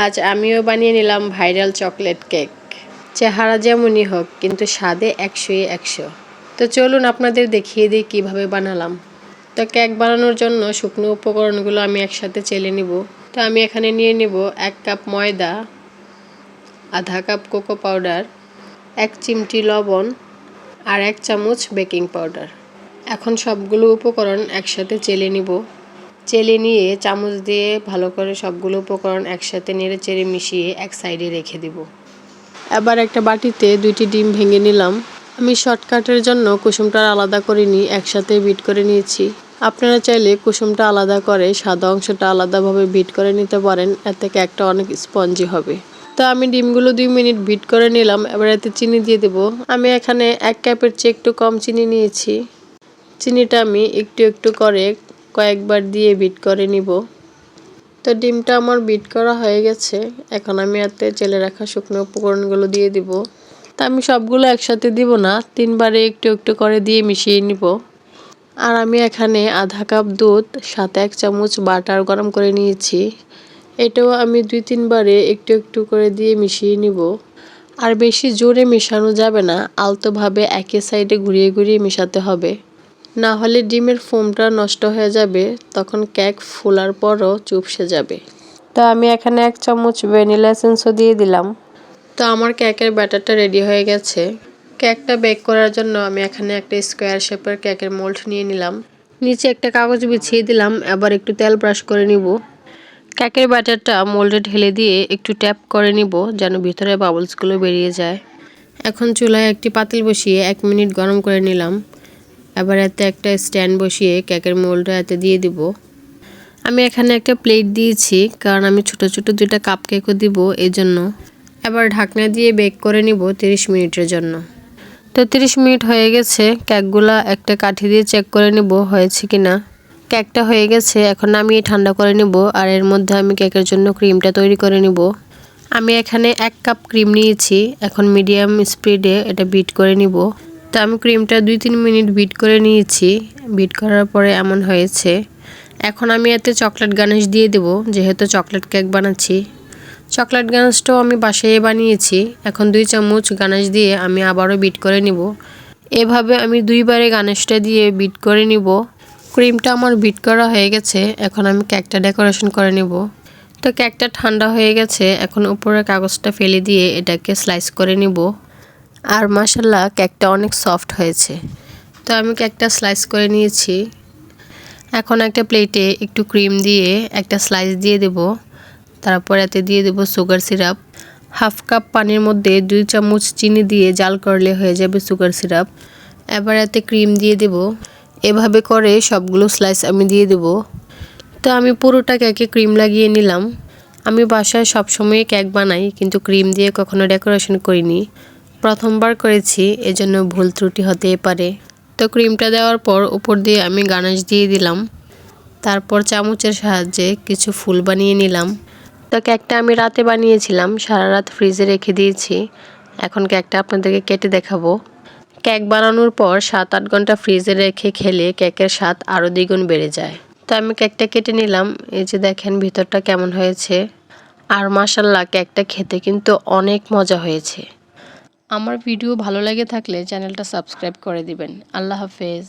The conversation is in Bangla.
আজ আমিও বানিয়ে নিলাম ভাইরাল চকলেট কেক। চেহারা যেমনই হোক, কিন্তু স্বাদে একশোই একশো। তো চলুন আপনাদের দেখিয়ে দিই কীভাবে বানালাম। তো কেক বানানোর জন্য শুকনো উপকরণগুলো আমি একসাথে চেলে নিব। তো আমি এখানে নিয়ে নিব এক কাপ ময়দা, আধা কাপ কোকো পাউডার, এক চিমটি লবণ আর এক চামচ বেকিং পাউডার। এখন সবগুলো উপকরণ একসাথে চেলে নিব। চেলে নিয়ে চামচ দিয়ে ভালো করে সবগুলো উপকরণ একসাথে নেড়ে চেড়ে মিশিয়ে এক সাইডে রেখে দিব। এবার একটা বাটিতে দুইটি ডিম ভেঙে নিলাম। আমি শর্টকাটের জন্য কুসুমটা আলাদা করে নিই একসাথে বিট করে নিয়েছি। আপনারা চাইলে কুসুমটা আলাদা করে সাদা অংশটা আলাদাভাবে বিট করে নিতে পারেন, এর থেকে একটা অনেক স্পঞ্জি হবে। তো আমি ডিমগুলো দুই মিনিট বিট করে নিলাম, এবার এতে চিনি দিয়ে দেব। আমি এখানে এক কাপের চেয়ে একটু কম চিনি নিয়েছি। চিনিটা আমি একটু একটু করে কয়েকবার দিয়ে বিট করে নিব। তো ডিমটা আমার বিট করা হয়ে গেছে। এখন আমি এতে চেলে রাখা শুকনো উপকরণগুলো দিয়ে দিব। তা আমি সবগুলো একসাথে দিব না, তিনবারে একটু একটু করে দিয়ে মিশিয়ে নিব। আর আমি এখানে আধা কাপ দুধ, সাথে এক চামচ বাটার গরম করে নিয়েছি। এটাও আমি দুই তিনবারে একটু একটু করে দিয়ে মিশিয়ে নিব। আর বেশি জোরে মেশানো যাবে না, আলতোভাবে একই সাইডে ঘুরিয়ে ঘুরিয়ে মেশাতে হবে। না হলে ডিমের ফোমটা নষ্ট হয়ে যাবে তখন কেক ফোলার পরও চুপসে যাবে। তো আমি এখানে এক চামচ ভ্যানিলা এসেন্সও দিয়ে দিলাম। তো আমার কেকের ব্যাটারটা রেডি হয়ে গেছে। কেকটা বেক করার জন্য আমি এখানে একটা স্কোয়ার শেপের কেকের মোল্ড নিয়ে নিলাম। নিচে একটা কাগজ বিছিয়ে দিলাম এবার একটু তেল ব্রাশ করে নিব। কেকের ব্যাটারটা মোল্ডে ঢেলে দিয়ে একটু ট্যাপ করে নিব যেন ভিতরে বাবলসগুলো বেরিয়ে যায়। এখন চুলায় একটি পাতিল বসিয়ে এক মিনিট গরম করে নিলাম। এবার এতে একটা স্ট্যান্ড বসিয়ে কেকের মোলটা এতে দিয়ে দিব। আমি এখানে একটা প্লেট দিয়েছি, কারণ আমি ছোট ছোট দুইটা কাপ কেকও দিব জন্য এবার ঢাকনা দিয়ে বেক করে নিব তিরিশ মিনিটের জন্য। তো তিরিশ মিনিট হয়ে গেছে, কেকগুলা একটা কাঠি দিয়ে চেক করে নিব হয়েছে কি না কেকটা হয়ে গেছে, এখন আমি ঠান্ডা করে নিব, আর এর মধ্যে আমি কেকের জন্য ক্রিমটা তৈরি করে নিব। আমি এখানে এক কাপ ক্রিম নিয়েছি, এখন মিডিয়াম স্পিডে এটা বিট করে নিব। তো আমি ক্রিমটা দুই তিন মিনিট বিট করে নিয়েছি। বিট করার পরে এমন হয়েছে। এখন আমি এতে চকলেট গানেশ দিয়ে দেব, যেহেতু চকলেট কেক বানাচ্ছি। চকলেট গানাশটাও আমি বাসায় বানিয়েছি। এখন দুই চামচ গানাশ দিয়ে আমি আবারও বিট করে নিব। এভাবে আমি দুইবারে গানাশটা দিয়ে বিট করে নিব। ক্রিমটা আমার বিট করা হয়ে গেছে। এখন আমি কেকটা ডেকোরেশন করে নিব। তো কেকটা ঠান্ডা হয়ে গেছে। এখন উপরের কাগজটা ফেলে দিয়ে এটাকে স্লাইস করে নিব। আর মাসাল্লাহ কেকটা অনেক সফট হয়েছে। তো আমি কেকটা স্লাইস করে নিয়েছি। এখন একটা প্লেটে একটু ক্রিম দিয়ে একটা স্লাইস দিয়ে দেব। তারপর এতে দিয়ে দেব সুগার সিরাপ হাফ কাপ পানির মধ্যে দুই চামচ চিনি দিয়ে জাল করলে হয়ে যাবে সুগার সিরাপ এবার এতে ক্রিম দিয়ে দেব। এভাবে করে সবগুলো স্লাইস আমি দিয়ে দেব। তো আমি পুরোটা কেকে ক্রিম লাগিয়ে নিলাম। আমি বাসায় সবসময় কেক বানাই, কিন্তু ক্রিম দিয়ে কখনো ডেকোরেশন করিনি। প্রথমবার করেছি, এজন্য ভুল ত্রুটি হতেই পারে। তো ক্রিমটা দেওয়ার পর উপর দিয়ে আমি গানাশ দিয়ে দিলাম। তারপর চামচের সাহায্যে কিছু ফুল বানিয়ে নিলাম। তো কেকটা আমি রাতে বানিয়েছিলাম, সারা রাত ফ্রিজে রেখে দিয়েছি। এখন কেকটা আপনাদেরকে কেটে দেখাবো। কেক বানানোর পর সাত আট ঘণ্টা ফ্রিজে রেখে খেলে কেকের স্বাদ আরও দ্বিগুণ বেড়ে যায়। তো আমি কেকটা কেটে নিলাম, এই যে দেখেন ভিতরটা কেমন হয়েছে। আর মাসাল্লাহ কেকটা খেতে কিন্তু অনেক মজা হয়েছে। আমার ভিডিও ভালো লেগে থাকলে চ্যানেলটা সাবস্ক্রাইব করে দিবেন। আল্লাহ হাফেজ।